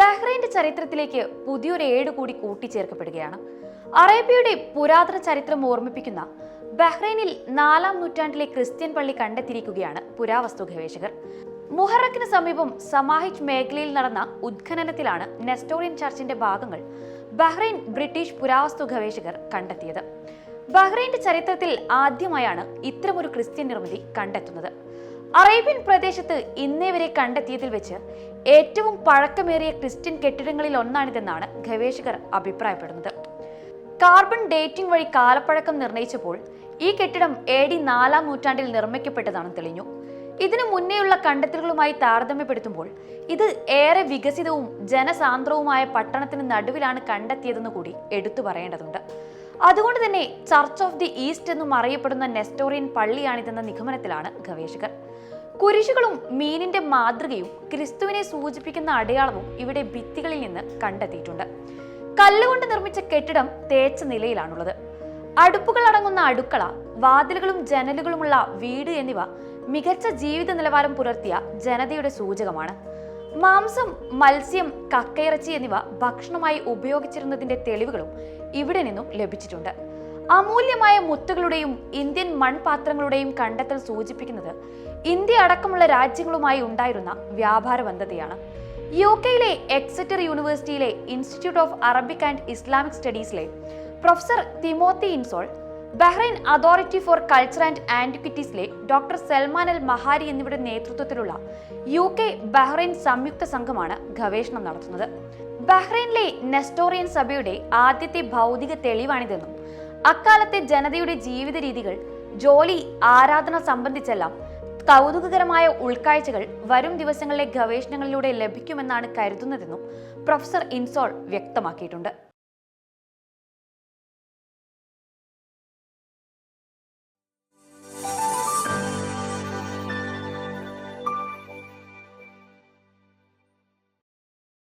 ബഹ്റൈന്റെ ചരിത്രത്തിലേക്ക് പുതിയൊരു ഏട് കൂടി കൂട്ടിച്ചേർക്കപ്പെടുകയാണ്. അറേബ്യയുടെ പുരാതന ചരിത്രം ഓർമ്മിപ്പിക്കുന്ന ബഹ്റൈനിൽ നാലാം നൂറ്റാണ്ടിലെ ക്രിസ്ത്യൻ പള്ളി കണ്ടെത്തിയിരിക്കുകയാണ് പുരാവസ്തു ഗവേഷകർ. മുഹറക്കിന് സമീപം സമാഹിജ് മേഖലയിൽ നടന്ന ഉത്ഖനനത്തിലാണ് നെസ്റ്റോറിയൻ ചർച്ചിന്റെ ഭാഗങ്ങൾ ബഹ്റൈൻ ബ്രിട്ടീഷ് പുരാവസ്തു ഗവേഷകർ കണ്ടെത്തിയത്. ബഹ്റൈന്റെ ചരിത്രത്തിൽ ആദ്യമായാണ് ഇത്തരമൊരു ക്രിസ്ത്യൻ നിർമ്മിതി കണ്ടെത്തുന്നത്. അറേബ്യൻ പ്രദേശത്ത് ഇന്നേ വരെ കണ്ടെത്തിയതിൽ വെച്ച് ഏറ്റവും പഴക്കമേറിയ ക്രിസ്ത്യൻ കെട്ടിടങ്ങളിൽ ഒന്നാണിതെന്നാണ് ഗവേഷകർ അഭിപ്രായപ്പെടുന്നത്. കാർബൺ ഡേറ്റിംഗ് വഴി കാലപ്പഴക്കം നിർണയിച്ചപ്പോൾ ഈ കെട്ടിടം എ ഡി നാലാം നൂറ്റാണ്ടിൽ നിർമ്മിക്കപ്പെട്ടതാണെന്ന് തെളിഞ്ഞു. ഇതിനു മുന്നേയുള്ള കണ്ടെത്തലുകളുമായി താരതമ്യപ്പെടുത്തുമ്പോൾ ഇത് ഏറെ വികസിതവും ജനസാന്ദ്രവുമായ പട്ടണത്തിന് നടുവിലാണ് കണ്ടെത്തിയതെന്ന് കൂടി എടുത്തു പറയേണ്ടതുണ്ട്. അതുകൊണ്ട് തന്നെ ചർച്ച് ഓഫ് ദി ഈസ്റ്റ് എന്നും അറിയപ്പെടുന്ന നെസ്റ്റോറിയൻ പള്ളിയാണിതെന്ന നിഗമനത്തിലാണ് ഗവേഷകർ. കുരിശുകളും മീനിന്റെ മാതൃകയും ക്രിസ്തുവിനെ സൂചിപ്പിക്കുന്ന അടയാളവും ഇവിടെ ഭിത്തികളിൽ നിന്ന് കണ്ടെത്തിയിട്ടുണ്ട്. കല്ലുകൊണ്ട് നിർമ്മിച്ച കെട്ടിടം തേച്ച നിലയിലാണുള്ളത്. അടുപ്പുകൾ അടങ്ങുന്ന അടുക്കള വാതിലുകളും ജനലുകളുമുള്ള വീട് എന്നിവ മികച്ച ജീവിത നിലവാരം പുലർത്തിയ ജനതയുടെ സൂചകമാണ്. മാംസം മത്സ്യം കക്കയിറച്ചി എന്നിവ ഭക്ഷണമായി ഉപയോഗിച്ചിരുന്നതിന്റെ തെളിവുകളും ഇവിടെ നിന്നും ലഭിച്ചിട്ടുണ്ട്. അമൂല്യമായ മുത്തുകളുടെയും ഇന്ത്യൻ മൺപാത്രങ്ങളുടെയും കണ്ടെത്തൽ സൂചിപ്പിക്കുന്നത് ഇന്ത്യ അടക്കമുള്ള രാജ്യങ്ങളുമായി ഉണ്ടായിരുന്ന വ്യാപാര ബന്ധതയാണ് യു കെയിലെ എക്സറ്റർ യൂണിവേഴ്സിറ്റിയിലെ institute of Arabic and Islamic സ്റ്റഡീസിലെ professor Timothy Insoll Bahrain authority for culture and ആന്റിക്വിറ്റീസിലെ doctor Salman Al Mahari എന്നിവരുടെ നേതൃത്വത്തിലുള്ള യു കെ ബഹ്റൈൻ സംയുക്ത സംഘമാണ് ഗവേഷണം നടത്തുന്നത്. ബഹ്റൈനിലെ നെസ്റ്റോറിയൻ സഭയുടെ ആദ്യത്തെ ഭൗതിക തെളിവാണിതെന്നും അക്കാലത്തെ ജനതയുടെ ജീവിത രീതികൾ ജോലി ആരാധന സംബന്ധിച്ചെല്ലാം കൗതുകകരമായ ഉൾക്കാഴ്ചകൾ വരും ദിവസങ്ങളിലെ ഗവേഷണങ്ങളിലൂടെ ലഭിക്കുമെന്നാണ് കരുതുന്നതെന്നും പ്രൊഫസർ ഇൻസോൾ വ്യക്തമാക്കിയിട്ടുണ്ട്.